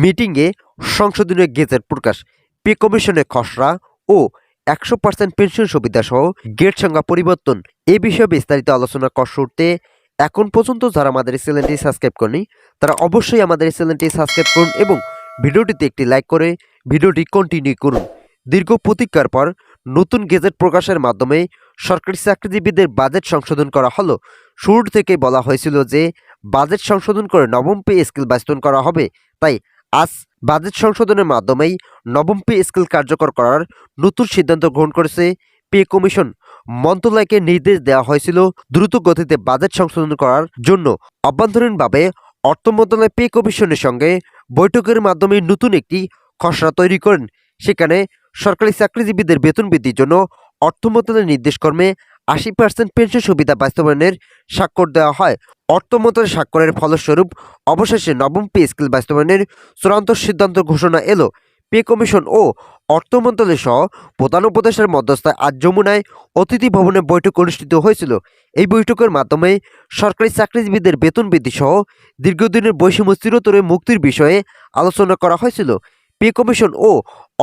মিটিংয়ে সংশোধনীয় গেজেট প্রকাশ, পে কমিশনের খসড়া ও একশো পার্সেন্ট পেনশন সুবিধা সহ গেট সংখ্যা পরিবর্তন। এ বিষয়ে বিস্তারিত আলোচনা কর শুরুতে এখন পর্যন্ত যারা আমাদের এই চ্যানেলটি সাবস্ক্রাইব করেনি, তারা অবশ্যই আমাদের এই চ্যানেলটি সাবস্ক্রাইব করুন এবং ভিডিওটিতে একটি লাইক করে ভিডিওটি কন্টিনিউ করুন। দীর্ঘ প্রতীক্ষার পর নতুন গেজেট প্রকাশের মাধ্যমে সরকারি চাকরিজীবীদের বাজেট সংশোধন করা হলো। শুরু থেকে বলা হয়েছিল যে, বাজেট সংশোধন করে নবম পে স্কেল বাস্তবায়ন করা হবে। তাই আজ বাজেট সংশোধনের মাধ্যমেই নবম পে স্কেল কার্যকর করার নতুন সিদ্ধান্ত গ্রহণ করেছে পে কমিশন। মন্ত্রণালয়কে নির্দেশ দেওয়া হয়েছিল দ্রুত গতিতে বাজেট সংশোধন করার জন্য। অভ্যন্তরীণভাবে অর্থ মন্ত্রণালয় পে কমিশনের সঙ্গে বৈঠকের মাধ্যমে নতুন একটি খসড়া তৈরি করেন। সেখানে সরকারি চাকরিজীবীদের বেতন বৃদ্ধির জন্য অর্থ মন্ত্রণালয়ের নির্দেশক্রমে আশি পার্সেন্ট পেনশন সুবিধা বাস্তবায়নের স্বাক্ষর দেওয়া হয়। অর্থ মন্ত্রণালয়ের স্বাক্ষরের ফলস্বরূপ অবশেষে নবম পে স্কেল বাস্তবায়নের চূড়ান্ত সিদ্ধান্ত ঘোষণা এলো। পে কমিশন ও অর্থ মন্ত্রণালয় সহ প্রধান উপদেষ্টার মধ্যস্থায় আজ যমুনায় অতিথি ভবনে বৈঠক অনুষ্ঠিত হয়েছিল। এই বৈঠকের মাধ্যমে সরকারি চাকরিজীবীদের বেতন বৃদ্ধি সহ দীর্ঘদিনের বৈষম্য চিরতরে মুক্তির বিষয়ে আলোচনা করা হয়েছিল। পে কমিশন ও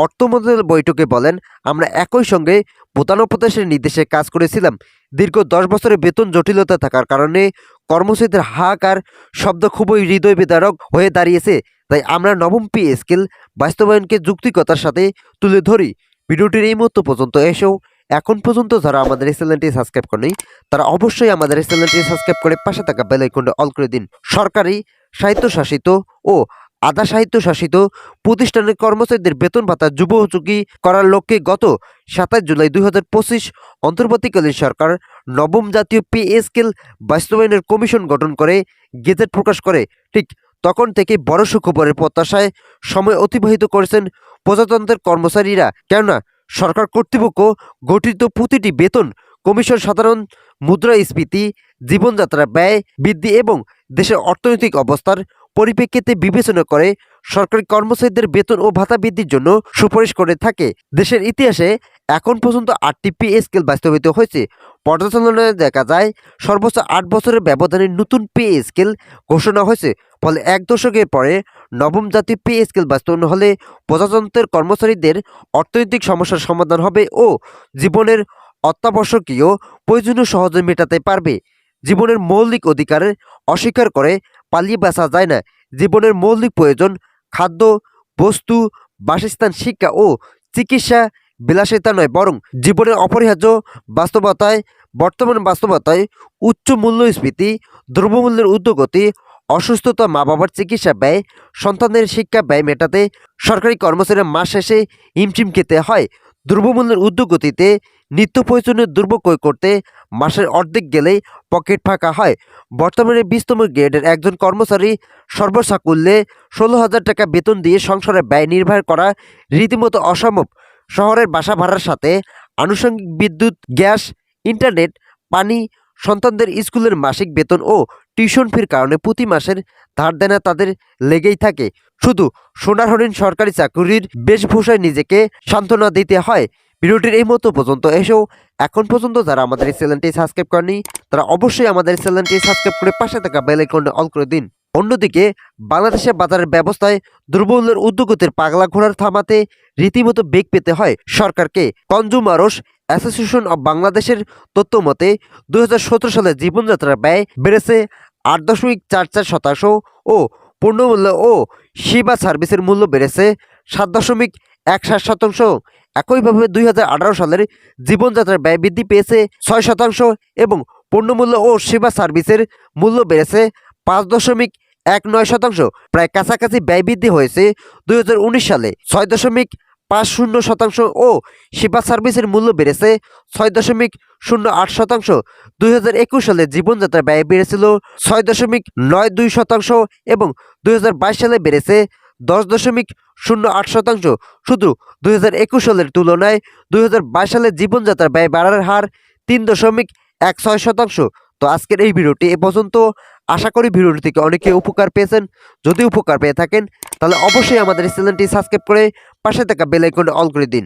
অর্থ মন্ত্রণালয় বৈঠকে বলেন, আমরা একই সঙ্গে প্রধান উপদেশের নির্দেশে কাজ করেছিলাম। দীর্ঘ দশ বছরের বেতন জটিলতা থাকার কারণে কর্মচারীদের হাহাকার শব্দ খুবই হৃদয় বিদারক হয়ে দাঁড়িয়েছে। তাই আমরা নবম পে স্কেল বাস্তবায়নকে যুক্তিকতার সাথে তুলে ধরি। ভিডিওটির এই মুহূর্ত পর্যন্ত এসেও এখন পর্যন্ত যারা আমাদের এই চ্যানেলটি সাবস্ক্রাইব করেনি, তারা অবশ্যই আমাদের এই চ্যানেলটি সাবস্ক্রাইব করে পাশে থাকা বেল আইকনটা অল করে দিন। সরকারি, স্বায়ত্তশাসিত ও আধা স্বায়ত্তশাসিত প্রতিষ্ঠানের কর্মচারীদের বেতন ভাতা যুগোপযোগী করার লক্ষ্যে গত সাতাশ জুলাই দুই হাজার পঁচিশ অন্তর্বর্তীকালীন সরকার নবম জাতীয় পে স্কেল বাস্তবায়নের কমিশন গঠন করে, গেজেট প্রকাশ করে। ঠিক তখন থেকে বড় সুখবরের প্রত্যাশায় সময় অতিবাহিত করেছেন প্রজাতন্ত্রের কর্মচারীরা। কেননা, সরকার কর্তৃপক্ষ গঠিত প্রতিটি বেতন কমিশন সাধারণ মুদ্রাস্ফীতি জীবনযাত্রা, ব্যয়, বৃদ্ধি এবং দেশের অর্থনৈতিক অবস্থার পরিপ্রেক্ষিতে বিবেচনা করে সরকারি কর্মচারীদের বেতন ও ভাতা বৃদ্ধির জন্য সুপারিশ করে থাকে। দেশের ইতিহাসে এখন পর্যন্ত আটটি পে স্কেল বাস্তবায়িত হয়েছে। পর্যালোচনায় দেখা যায়, সর্বোচ্চ আট বছরের ব্যবধানে নতুন পে স্কেল ঘোষণা হয়েছে। ফলে এক দশকের পরে নবম জাতীয় পে স্কেল বাস্তবায়ন হলে প্রজাতন্ত্রের কর্মচারীদের অর্থনৈতিক সমস্যার সমাধান হবে ও জীবনের অত্যাবশ্যকীয় প্রয়োজনীয় সহজে মেটাতে পারবে। জীবনের মৌলিক অধিকার অস্বীকার করে পালিয়ে বাঁচা যায় না। জীবনের মৌলিক প্রয়োজন, খাদ্য, বস্তু, বাসস্থান, শিক্ষা ও চিকিৎসা বিলাসিতা নয়, বরং জীবনের অপরিহার্য বাস্তবতায়, বর্তমান বাস্তবতায় উচ্চ মূল্যস্ফীতি, দ্রব্যমূল্যের ঊর্ধ্বগতি অসুস্থতা মা বাবার চিকিৎসা ব্যয়, সন্তানের শিক্ষা ব্যয় মেটাতে সরকারি কর্মচারীর মাস শেষে হিমশিম খেতে হয়। দ্রব্যমূল্যের ঊর্ধ্বগতিতে নিত্য প্রয়োজনীয় দ্রব্য করতে মাসের অর্ধেক গেলেই পকেট ফাঁকা হয়। বর্তমানে বিশতম গ্রেডের একজন কর্মচারী সর্বসাকুল্যে ষোলো হাজার টাকা বেতন দিয়ে সংসারে ব্যয় নির্বাহ করা রীতিমতো অসম্ভব। শহরের বাসা ভাড়ার সাথে আনুষঙ্গিক বিদ্যুৎ, গ্যাস, ইন্টারনেট, পানি, সন্তানদের স্কুলের মাসিক বেতন ও টিউশন ফির কারণে প্রতি মাসের ধার দেনা তাদের লেগেই থাকে। শুধু সোনার হরিণ সরকারি চাকুরির বেশভূষায় নিজেকে সান্ত্বনা দিতে হয়। ভিডিওটির এই মতো পর্যন্ত এসেও এখন পর্যন্ত যারা আমাদের এই চ্যানেলটি সাবস্ক্রাইব করেনি তারা অবশ্যই আমাদের চ্যানেলটি সাবস্ক্রাইব করে পাশে থাকা বেল আইকনটা অল করে দিন। অন্যদিকে, বাংলাদেশের বাজারের ব্যবস্থায় দুর্বলের উদ্যোগতের পাগলা ঘোড়ার থামাতে রীতিমতো বেগ পেতে হয় সরকারকে। কনজুমারস অ্যাসোসিয়েশন অব বাংলাদেশের তথ্য মতে, দুই সালে জীবনযাত্রার ব্যয় বেড়েছে আট দশমিক চার চার শতাংশ ও পণ্যমূল্য ও সেবা সার্ভিসের মূল্য বেড়েছে সাত দশমিক এক সাত শতাংশ। একইভাবে দুই হাজার আঠারো সালের জীবনযাত্রার ব্যয় বৃদ্ধি পেয়েছে ছয় শতাংশ এবং পণ্যমূল্য ও সেবা সার্ভিসের মূল্য বেড়েছে পাঁচ দশমিক এক নয় শতাংশ। প্রায় কাছাকাছি ব্যয় বৃদ্ধি হয়েছে দুই হাজার উনিশ সালে। ছয় দশমিক পাঁচ শূন্য শতাংশ ও সেবা সার্ভিসের মূল্য বেড়েছে ছয় দশমিক শূন্য আট শতাংশ। দুই হাজার একুশ সালে জীবনযাত্রা ব্যয় বেড়েছিল ছয় দশমিক নয় দুই শতাংশ এবং দুই হাজার বাইশ সালে বেড়েছে দশ দশমিক শূন্য আট শতাংশ। শুধু দুই হাজার একুশ সালের তুলনায় দুই হাজার বাইশ সালে জীবনযাত্রা ব্যয় বাড়ার হার তিন দশমিক এক ছয় শতাংশ। তো আজকের এই ভিডিওটি এ পর্যন্ত। আশা করি ভিডিওটি থেকে অনেকে উপকার পেয়েছেন। যদি উপকার পেয়ে থাকেন, তাহলে অবশ্যই আমাদের চ্যানেলটি সাবস্ক্রাইব করে পাশে থাকা বেল অল করে দিন।